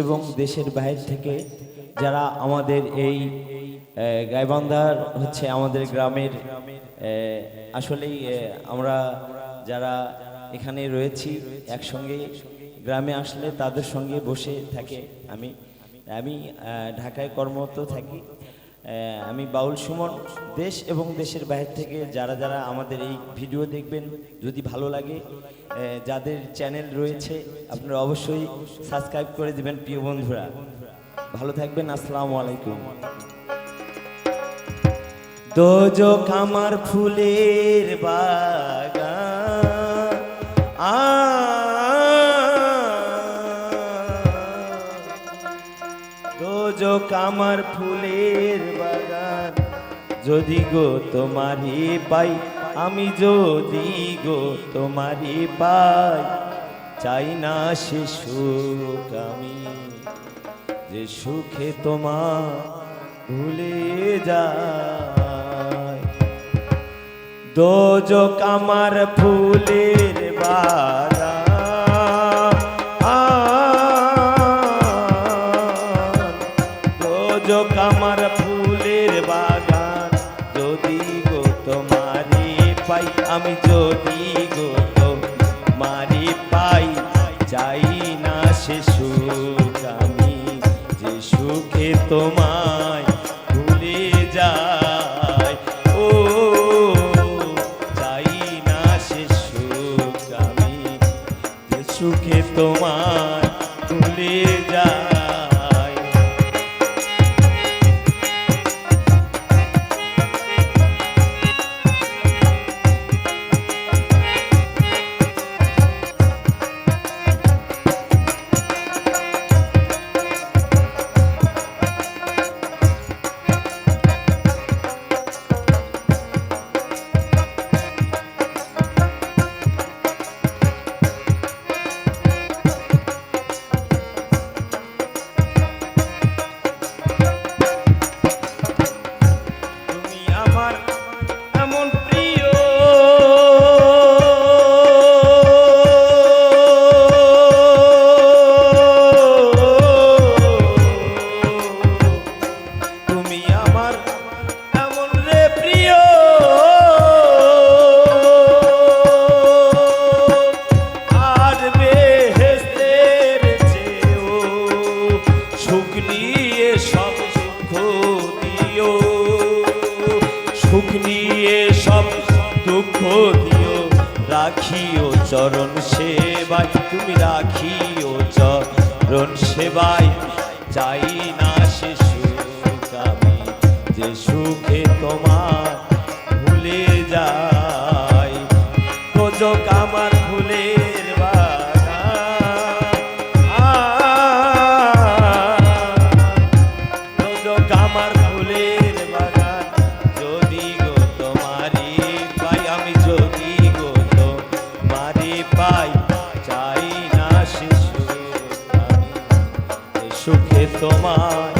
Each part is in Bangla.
এবং দেশের বাইরে থেকে যারা আমাদের এই গাইবান্ধার হচ্ছে আমাদের গ্রামের আসলেই আমরা যারা এখানে রয়েছি একসঙ্গে গ্রামে আসলে তাদের সঙ্গে বসে থাকে আমি। আমি ঢাকায় কর্মরত থাকি। আমি বাউল সুমন, দেশ এবং দেশের বাইরে থেকে যারা যারা আমাদের এই ভিডিও দেখবেন, যদি ভালো লাগে যাদের চ্যানেল রয়েছে, আপনারা অবশ্যই সাবস্ক্রাইব করে দিবেন প্রিয় বন্ধুরা। ভালো থাকবেন, আসসালামু আলাইকুম। দোজো কামার ফুলের বাগান, আ দোজো কামার ফুলের বাগান। যদি গো তোমারই পাই, আমি যদি গো তোমারই পাই, চাই না সে সুখ আমি। যে সুখে তোমার ভুলে যায়। দোজো কামার ফুলের বাগান। আমি যদি গো দিও রাখিও চরণ সেবাই। তুমি রাখিও চরণ সেবাই চাই সুখে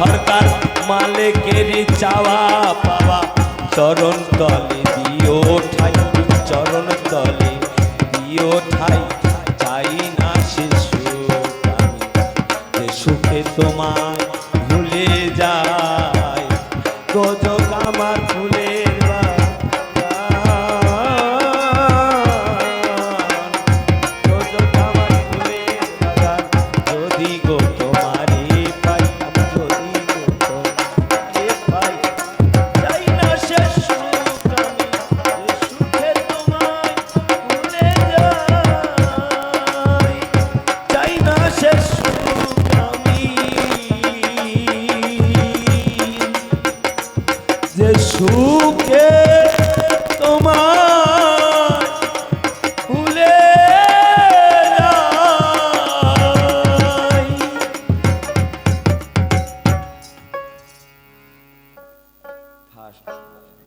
সরকার মালিকের চাওয়া পাওয়া। চরণ তলে দিও ঠাই, চরণ তলে দিও ঠাই। চাই না সে সুখ তোমায়